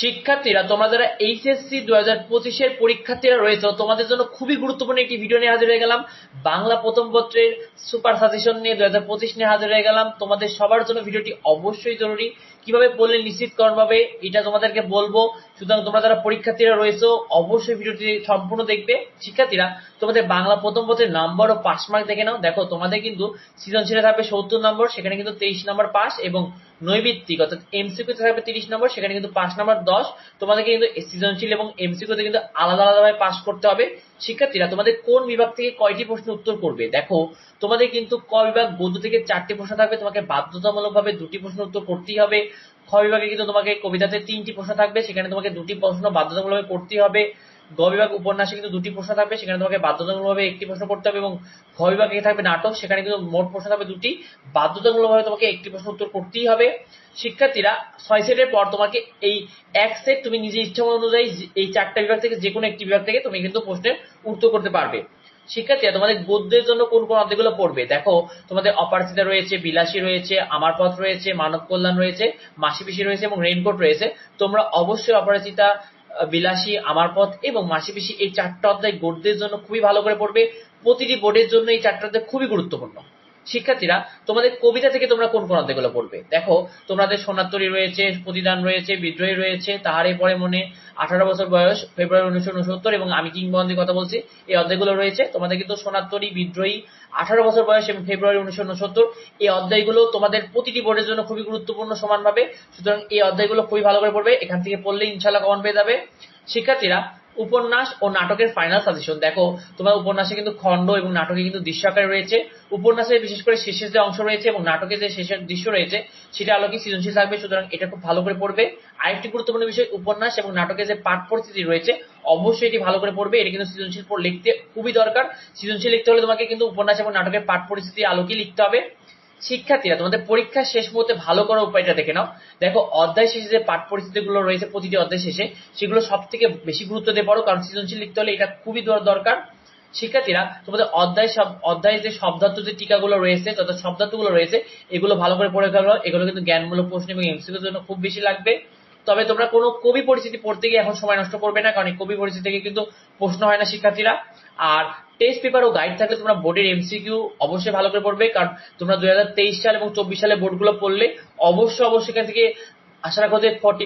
শিক্ষার্থীরা, তোমরা যারা এইচএসসি দু হাজার পঁচিশের পরীক্ষার্থীরা রয়েছে, তোমাদের জন্য খুবই গুরুত্বপূর্ণ একটি ভিডিও নিয়ে হাজির হয়ে গেলাম। বাংলা প্রথম পত্রের সুপার সাজেশন নিয়ে দু হাজার পঁচিশ নিয়ে হাজির হয়ে গেলাম। তোমাদের সবার জন্য ভিডিওটি অবশ্যই জরুরি। কীভাবে পড়লে নিশ্চিতকরণ পাবে, এটা তোমাদেরকে বলব। সুতরাং তোমরা যারা পরীক্ষার্থীরা রয়েছে, অবশ্যই ভিডিওটি সম্পূর্ণ দেখবে। শিক্ষার্থীরা, তোমাদের বাংলা প্রথম পত্রের নাম্বার ও পাস মার্ক দেখে নাও। দেখো, তোমাদের কিন্তু সৃজনশীলে থাকবে সত্তর নম্বর, সেখানে কিন্তু তেইশ নম্বর পাস এবং নৈবিত্তিক অর্থাৎ এমসিকিউ থাকবে তিরিশ নম্বর, সেখানে কিন্তু পাঁচ নাম্বার দশ। তোমাদেরকে কিন্তু সৃজনশীল এবং এমসিকিউতে কিন্তু আলাদা আলাদাভাবে পাস করতে হবে। শিক্ষার্থীরা, তোমাদের কোন বিভাগ থেকে কয়টি প্রশ্ন উত্তর করবে? দেখো, তোমাদের কিন্তু ক বিভাগ গদ্য থেকে চারটি প্রশ্ন থাকবে, তোমাকে বাধ্যতামূলকভাবে দুটি প্রশ্ন উত্তর করতেই হবে। খ বিভাগে কিন্তু তোমাকে কবিতাতে তিনটি প্রশ্ন থাকবে, সেখানে তোমাকে দুটি প্রশ্ন বাধ্যতামূলকভাবে করতেই হবে। গ বিভাগ উপন্যাসে কিন্তু দুটি প্রশ্ন থাকবে, সেখানে তোমাকে বাধ্যতামূলকভাবে একটি প্রশ্ন করতে হবে এবং ঘ বিভাগে থাকবে নাটক, সেখানে কিন্তু মোট প্রশ্ন থাকবে দুটি। বাধ্যতামূলকভাবে তোমাকে একটি প্রশ্ন উত্তর করতেই হবে। শিক্ষার্থীরা, ছয় সেটের পর তোমাকে এই এক সেট তুমি নিজের ইচ্ছা অনুযায়ী এই চারটা বিভাগ থেকে যে কোনো একটি বিভাগ থেকে তুমি কিন্তু প্রশ্নের উত্তর করতে পারবে। শিক্ষার্থীরা তোমাদের গদ্যের জন্য কোন কোন অধ্যায়গুলো পড়বে? দেখো, তোমাদের অপারচিতা রয়েছে, বিলাসী রয়েছে আমার পথ রয়েছে, মানব কল্যাণ রয়েছে মাসি পিসি রয়েছে এবং রেইনকোট রয়েছে। তোমরা অবশ্যই অপরাজিতা বিলাসী আমার পথ এবং মাসি পিসি এই চারটা অধ্যায় গদ্যের জন্য খুবই ভালো করে পড়বে। প্রতিটি বোর্ডের জন্য এই চারটা অধ্যায় খুবই গুরুত্বপূর্ণ। শিক্ষার্থীরা, তোমাদের কবিতা থেকে তোমরা কোন কোন অধ্যায়গুলো পড়বে? দেখো, তোমাদের সোনাত্তরী রয়েছে, প্রতিদান রয়েছে, বিদ্রোহী রয়েছে তাহারই পরে মনে আঠারো বছর বয়স, ফেব্রুয়ারি উনিশশো উনসত্তর এবং আমি কিংবদন্তির কথা বলছি, এই অধ্যায়গুলো রয়েছে। তোমাদের কিন্তু সোনাত্তরী বিদ্রোহী, আঠারো বছর বয়স এবং ফেব্রুয়ারি উনিশশো উনসত্তর, এই অধ্যায়গুলো তোমাদের প্রতিটি বোর্ডের জন্য খুবই গুরুত্বপূর্ণ সমানভাবে। সুতরাং এই অধ্যায়গুলো খুবই ভালো করে পড়বে, এখান থেকে পড়লে ইনশাল্লাহ কমন পেয়ে যাবে। শিক্ষার্থীরা উপন্যাস ও নাটকের ফাইনাল সাজেশন দেখো, তোমার উপন্যাসে কিন্তু খণ্ড এবং নাটকে কিন্তু দৃশ্য আকারে রয়েছে। উপন্যাসে বিশেষ করে শেষের যে অংশ রয়েছে এবং নাটকে যে শেষের দৃশ্য রয়েছে, সেটা আলোকে সৃজনশীল থাকবে, সুতরাং এটা খুব ভালো করে পড়বে। আরেকটি গুরুত্বপূর্ণ বিষয়, উপন্যাস এবং নাটকে যে পাঠ পরিস্থিতি রয়েছে, অবশ্যই এটি ভালো করে পড়বে। এটা কিন্তু সৃজনশীল লিখতে খুবই দরকার। সৃজনশীল লিখতে হলে তোমাকে কিন্তু উপন্যাস এবং নাটকের পাঠ পরিস্থিতি আলোকে লিখতে হবে। শিক্ষার্থীরা, তোমাদের পরীক্ষা শেষ মুহূর্তে ভালো করার উপায়টা দেখে নাও। দেখো, অধ্যায় শেষে যে পাঠ পরিস্থিতিগুলো রয়েছে, প্রতিটি অধ্যায় শেষে, সেগুলো সব থেকে বেশি গুরুত্ব দিয়ে পড়ো, কারণ সৃজনশীল লিখতে হলে এটা খুবই দরকার। শিক্ষার্থীরা, তোমাদের অধ্যায় সব, অধ্যায় যে শব্দার্থ যে টিকাগুলো রয়েছে, তথা শব্দার্থগুলো রয়েছে, এগুলো ভালো করে পড়ে ফেলো। এগুলো কিন্তু জ্ঞানমূলক প্রশ্ন এবং এমসিকিউর জন্য খুব বেশি লাগবে। তবে তোমরা কোনো কবি পরিস্থিতি পড়তে গিয়ে এখন সময় নষ্ট করবে না, কারণ এই কবি পরিস্থিতি থেকে কিন্তু প্রশ্ন হয় না শিক্ষার্থীরা। আর টেস্ট পেপার ও গাইড থাকলে তোমরা বোর্ডের এমসিকিউ অবশ্যই ভালো করে পড়বে, কারণ তোমরা দুই হাজার তেইশ সাল এবং চব্বিশ সালে বোর্ডগুলো পড়লে অবশ্যই অবশ্যই এখান থেকে আশা রাখো যে ফর্টি